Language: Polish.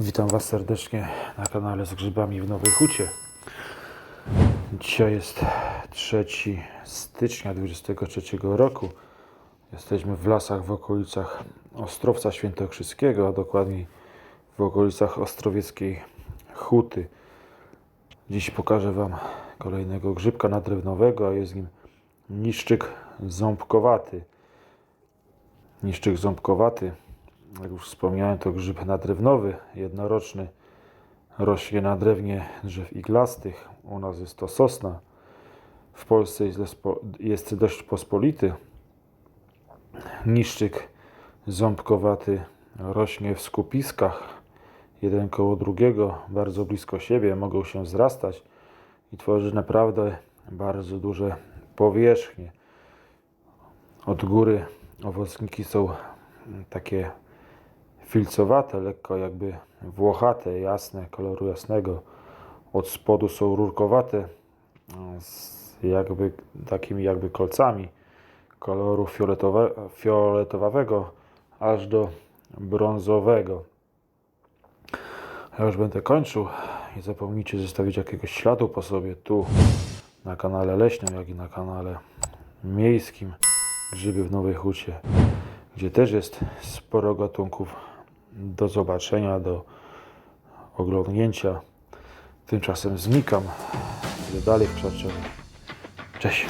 Witam Was serdecznie na kanale z grzybami w Nowej Hucie. Dzisiaj jest 3 stycznia 2023 roku. Jesteśmy w lasach w okolicach Ostrowca Świętokrzyskiego, a dokładniej w okolicach Ostrowieckiej Huty. Dziś pokażę Wam kolejnego grzybka nadrewnowego, a jest nim niszczyk ząbkowaty. Niszczyk ząbkowaty, jak już wspomniałem, to grzyb nadrewnowy, jednoroczny. Rośnie na drewnie drzew iglastych. U nas jest to sosna. W Polsce jest, dość pospolity. Niszczyk ząbkowaty rośnie w skupiskach, jeden koło drugiego, bardzo blisko siebie, mogą się zrastać i tworzy naprawdę bardzo duże powierzchnie. Od góry owocniki są takie filcowate, lekko jakby włochate, jasne, koloru jasnego. Od spodu są rurkowate, z jakby takimi jakby kolcami koloru fioletowe, fioletowawego aż do brązowego. Ja już będę kończył. Nie zapomnijcie zostawić jakiegoś śladu po sobie tu na kanale leśnym, jak i na kanale miejskim Grzyby w Nowej Hucie, gdzie też jest sporo gatunków do zobaczenia, do oglądnięcia. Tymczasem znikam. Idę dalej w przestrzeń. Cześć.